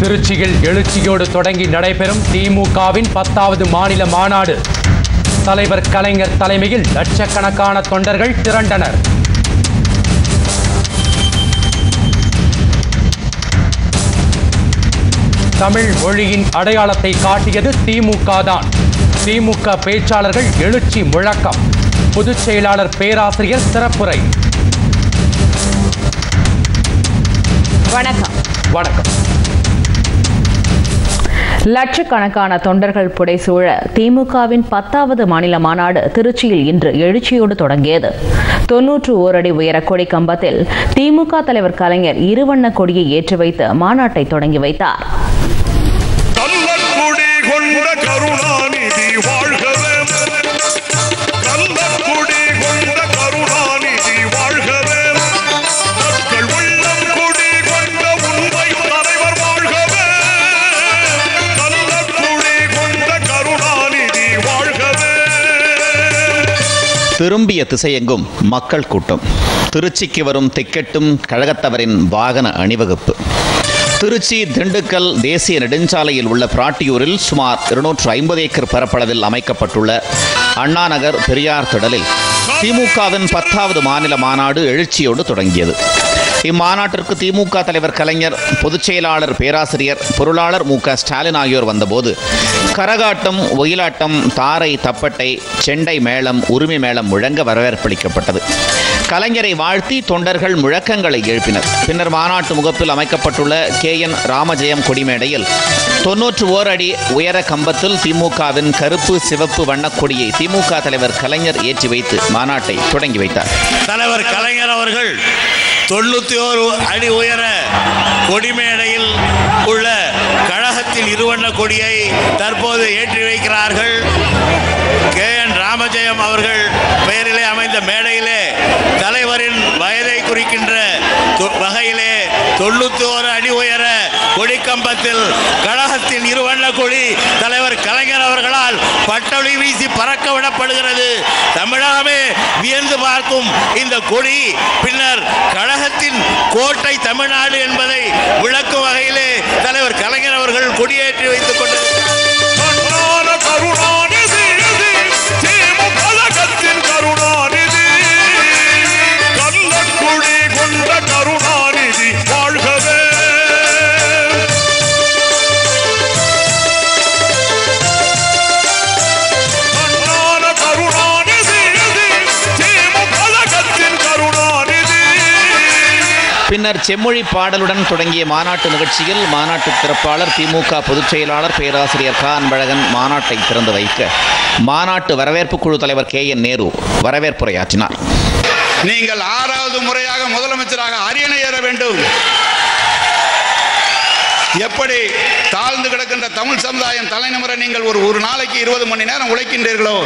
திருச்சியில் எழுச்சியோடு தொடங்கி நடைபெறும் திமுகவின் பத்தாவது மாநில மாநாடு. தலைவர் கலைஞர் தலைமையில் லட்சக்கணக்கான தொண்டர்கள் திரண்டனர். தமிழ் மொழியின் அடையாளத்தை காட்டியது திமுக தான் திமுக பேச்சாளர்கள் எழுச்சி முழக்கம். பொதுச் செயலாளர் பேராசிரியர் சிறப்புரை. வணக்கம். வணக்கம். லட்சக்கணக்கான தொண்டர்கள் புடைசூழ திமுகவின் பத்தாவது மாநில மாநாடு திருச்சியில் இன்று எழுச்சியோடு தொடங்கியது. தொன்னூற்று ஓரடி உயர கொடி கம்பத்தில் திமுக தலைவர் கலைஞர் இருவண்ண கொடியை ஏற்றி வைத்து மாநாட்டை தொடங்கி வைத்தார். திரும்பிய திசையெங்கும் மக்கள் கூட்டம். திருச்சிக்கு வரும் திக்கெட்டும் கழகத்தவரின் வாகன அணிவகுப்பு. திருச்சி திண்டுக்கல் தேசிய நெடுஞ்சாலையில் உள்ள பிராட்டியூரில் சுமார் இருநூற்று ஐம்பது ஏக்கர் பரப்பளவில் அமைக்கப்பட்டுள்ள அண்ணாநகர் பெரியார் திடலில் திமுகவின் பத்தாவது மாநில மாநாடு எழுச்சியோடு தொடங்கியது. இம்மாநாட்டிற்கு திமுக தலைவர் கலைஞர் பொதுச் செயலாளர் பேராசிரியர் பொருளாளர் மு க ஸ்டாலின் ஆகியோர் வந்தபோது கரகாட்டம் ஒயிலாட்டம் தாரை தப்பட்டை செண்டை மேளம் உரிமை மேளம் முழங்க வரவேற்பளிக்கப்பட்டது. கலைஞரை வாழ்த்தி தொண்டர்கள் முழக்கங்களை எழுப்பினர். பின்னர் மாநாட்டு முகப்பில் அமைக்கப்பட்டுள்ள கே என் ராமஜெயம் கொடிமேடையில் தொன்னூற்று ஓர் அடி உயர கம்பத்தில் திமுகவின் கருப்பு சிவப்பு வண்ணக்கொடியை திமுக தலைவர் கலைஞர் ஏற்றி வைத்து மாநாட்டை தொடங்கி வைத்தார். தலைவர் கலைஞர் அவர்கள் தொண்ணூத்தி ஓரு அடி உயர கொடிமேடையில் உள்ள கழகத்தில் இருவண்ண கொடியை தற்போது ஏற்றி வைக்கிறார்கள். கே. என். ராமஜெயம் அவர்கள் பெயரிலே அமைந்த மேடையிலே தலைவரின் வயதை குறிக்கின்ற வகையிலே தொண்ணூத்தி ஓரு அடி உயர கொடிக்கம்பத்தில் கழகத்தின் இருவண்ண கொடி தலைவர் கலைஞர் அவர்களால் பட்டொளி வீசி பறக்க விடப்படுகிறது. தமிழகமே வியந்து பார்க்கும் இந்த கொடி பின்னர் கழகத்தின் கோட்டை தமிழ்நாடு என்பதை விளக்கும் வகையிலே தலைவர் கலைஞர் அவர்கள் கொடியேற்றி வைத்துக் பின்னர் செம்மொழி பாடலுடன் தொடங்கிய மாநாட்டு நிகழ்ச்சியில் மாநாட்டு திறப்பாளர் திமுக பொதுச் செயலாளர் பேராசிரியர் கா. அன்பழகன் மாநாட்டை திறந்து வைக்க மாநாட்டு வரவேற்பு குழு தலைவர் கே. என். நேரு வரவேற்புரையாற்றினார். நீங்கள் ஆறாவது முறையாக முதலமைச்சராக அரியணை ஏற வேண்டும். எப்படி தாழ்ந்து கிடக்கின்ற தமிழ் சமுதாயம் தலைநிமிர நீங்கள் ஒரு ஒரு நாளைக்கு இருபது மணி நேரம் உழைக்கின்றீர்களோ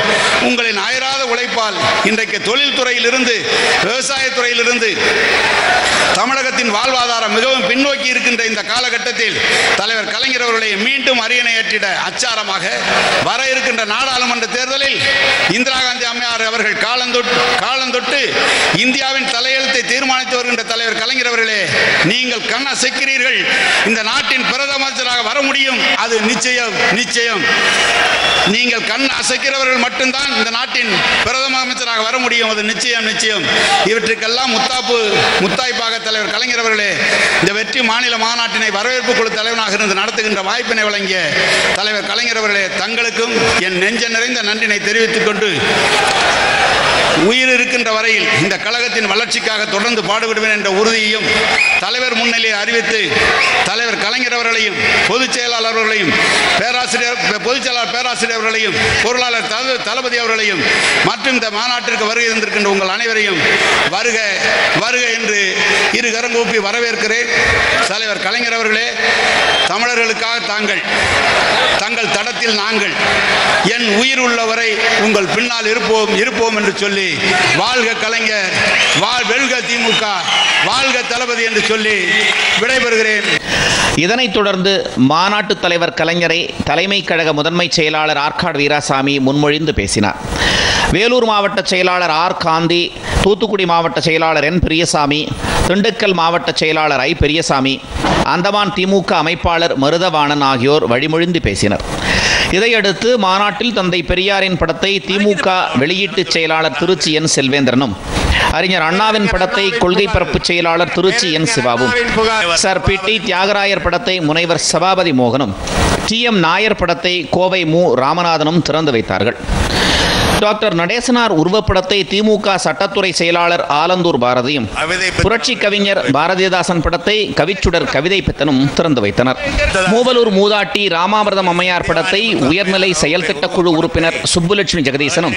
உங்களின் அயராத உழைப்பால் இன்றைக்கு தொழில்துறையிலிருந்து விவசாயத்துறையிலிருந்து தமிழகத்தின் வாழ்வாதாரம் மிகவும் பின்னோக்கி இருக்கின்ற இந்த காலகட்டத்தில் தலைவர் கலைஞர் அவர்களை மீண்டும் அரியணை ஏற்றிட அச்சாரமாக வர இருக்கின்ற நாடாளுமன்ற தேர்தலில் இந்திரா காந்தி அம்மையார் அவர்கள் காலந்தொட்டு காலந்தொட்டு இந்தியாவின் தலையெழுத்தை தீர்மானித்து வருகின்ற தலைவர் கலைஞர் அவர்களே நீங்கள் கண் அசைக்கிறீர்கள் இந்த நாட்டின் பிரதமராக வர முடியும். அது நிச்சயம் நிச்சயம். நீங்கள் கண் அசைக்கிறவர்கள் மட்டும்தான் இந்த நாட்டின் பிரதம அமைச்சராக வர முடியும். அது நிச்சயம் நிச்சயம். இவற்றுக்கெல்லாம் முத்தாப்பு முத்தாய்ப்பாக தலைவர் கலைஞர் அவர்களே இந்த வெற்றி மாநில மாநாட்டினை வரவேற்பு குழு தலைவனாக இருந்து நடத்துகின்ற வாய்ப்பினை வழங்கிய தலைவர் கலைஞர் அவர்களே தங்களுக்கும் என் நெஞ்ச நிறைந்த நன்றினை தெரிவித்துக் கொண்டு உயிர் இருக்கின்ற வரையில் இந்த கழகத்தின் வளர்ச்சிக்காக தொடர்ந்து பாடுபடுவேன் என்ற உறுதியையும் தலைவர் முன்னிலையை அறிவித்து தலைவர் கலைஞர் அவர்களையும் பொதுச் செயலாளர் அவர்களையும் பேராசிரியர் பொதுச் செயலாளர் பேராசிரியர் அவர்களையும் பொருளாளர் தள- தளபதி அவர்களையும் மற்றும் இந்த மாநாட்டிற்கு வருகை இருந்திருக்கின்ற உங்கள் அனைவரையும் வருக வருக என்று இரு கரங்கூப்பி வரவேற்கிறேன். தலைவர் கலைஞர் அவர்களே தமிழர்களுக்காக தாங்கள் தங்கள் தடத்தில் நாங்கள் என் உயிர் உள்ளவரை உங்கள் பின்னால் இருப்போம் இருப்போம் என்று சொல்லி வாழ்க கலைஞர் வாழ் வெல்க திமுக வாழ்க தளபதி என்று சொல்லி விடைபெறுகிறேன். இதனைத் தொடர்ந்து மாநாட்டு தலைவர் கலைஞரை தலைமை கழக முதன்மை செயலாளர் ஆற்காடு வீராசாமி முன்மொழிந்து பேசினார். வேலூர் மாவட்ட செயலாளர் ஆர். காந்தி தூத்துக்குடி மாவட்ட செயலாளர் என் பெரியசாமி திண்டுக்கல் மாவட்ட செயலாளர் ஐ பெரியசாமி அந்தமான் திமுக அமைப்பாளர் மருதவாணன் ஆகியோர் வழிமொழிந்து பேசினர். இதையடுத்து மாநாட்டில் தந்தை பெரியாரின் படத்தை திமுக வெளியீட்டு செயலாளர் திருச்சி என் செல்வேந்திரனும் அறிஞர் அண்ணாவின் படத்தை கொள்கை பரப்பு செயலாளர் திருச்சி என் சிவாவும் சர் பி டி தியாகராயர் படத்தை முனைவர் சபாபதி மோகனும் டி எம் நாயர் படத்தை கோவை மு ராமநாதனும் திறந்து வைத்தார்கள். டாக்டர் நடேசனார் உருவப்படத்தை திமுக சட்டத்துறை செயலாளர் ஆலந்தூர் பாரதியும் புரட்சி கவிஞர் பாரதிதாசன் படத்தை கவிச்சுடர் கவிதை பித்தனும் திறந்து வைத்தனர். மூவலூர் மூதாட்டி ராமாமிர்தம் அம்மையார் படத்தை உயர்நிலை செயல் திட்டக்குழு உறுப்பினர் சுப்புலட்சுமி ஜெகதீசனும்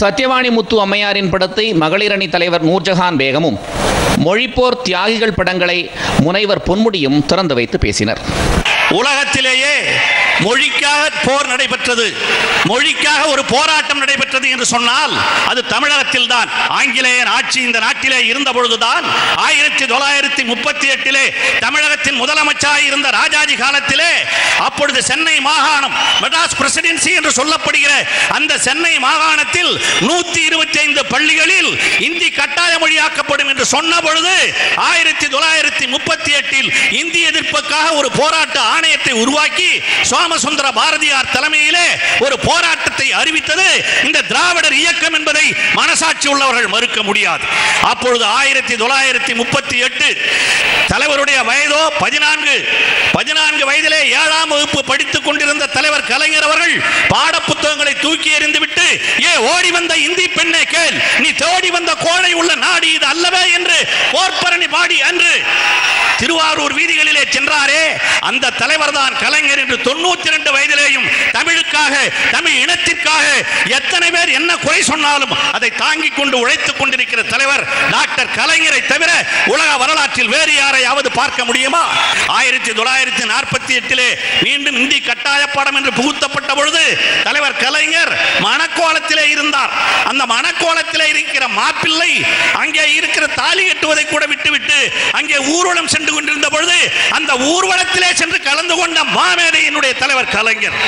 சத்யவாணி முத்து அம்மையாரின் படத்தை மகளிரணி தலைவர் நூர்ஜஹான் பேகமும் மொழிப்போர் தியாகிகள் படங்களை முனைவர் பொன்முடியும் திறந்து வைத்து பேசினர். உலகத்திலேயே மொழிக்காக போர் நடைபெற்றது. மொழிக்காக ஒரு போராட்டம் நடைபெற்றது என்று சொன்னால் அது தமிழகத்தில் தான் ஆங்கிலேயர் ஆட்சி இந்த நாட்டிலே இருந்த பொழுதுதான் ஆயிரத்தி தொள்ளாயிரத்தி முப்பத்தி எட்டிலே தமிழகத்தின் முதலமைச்சராக இருந்த ராஜாஜி காலத்திலே அப்பொழுது சென்னை மாகாணம் மெட்ராஸ் பிரசிடென்சி என்று சொல்லப்படுகிற அந்த சென்னை மாகாணத்தில் நூத்தி இருபத்தி ஐந்து பள்ளிகளில் இந்தி கட்டாய மொழியாக்கப்படும் என்று சொன்ன பொழுது ஆயிரத்தி தொள்ளாயிரத்தி முப்பத்தி எட்டில் இந்தி எதிர்ப்புக்காக ஒரு போராட்ட ஆணையத்தை உருவாக்கி ராமசுந்தர பாரதியார் தலைமையிலே ஒரு போராட்டத்தை அறிவித்தது. இந்த திராவிடர் இயக்கம் என்பதை மனசாட்சி உள்ளவர்கள் மறுக்க முடியாது. அப்பொழுது ஆயிரத்தி தொள்ளாயிரத்தி முப்பத்தி எட்டு தலைவருடைய வயதோ பதினான்கு பதினான்கு வயதிலே ஏழாம் வகுப்பு படித்துக் கொண்டிருந்த தலைவர் கலைஞர் அவர்கள் பாடப்புத்தகங்களை தூக்கி எறிந்துவிட்டு ஏ ஓடி வந்த இந்தி பெண்ணை கேள் நீ தேடி வந்த கோழை உள்ள நாடு இது அல்லவே என்று போர்ப்பரணி பாடி அன்று திருவாரூர் வீதிகளிலே சென்றாரே. அந்த தலைவர் தான் கலைஞர் என்று தொண்ணூத்தி ரெண்டு வயதிலேயும் தமிழுக்காக தமிழ் இனத்திற்காக எத்தனை பேர் என்ன குறை சொன்னாலும் அதை தாங்கிக் கொண்டு உழைத்துக் கொண்டிருக்கிற தலைவர் டாக்டர் கலைஞரை தவிர உலக வரலாற்றில் வேறு யாரையாவது பார்க்க முடியுமா? ஆயிரத்தி தொள்ளாயிரத்தி நாற்பத்தி எட்டிலே மீண்டும் இந்தி கட்டாய பாடம் என்று புகுத்தப்பட்ட பொழுது தலைவர் கலைஞர் மணக்கோலத்திலே இருந்தார். அந்த மணக்கோலத்திலே இருக்கிற மாப்பிள்ளை அங்கே இருக்கிற தாலி கட்டுவதை கூட விட்டுவிட்டு அங்கே ஊர்வலம் சென்று கொண்டிருந்த பொழுது அந்த ஊர்வலத்திலே சென்று கலந்து கொண்ட மாமேதையினுடைய தலைவர் கலைஞர்.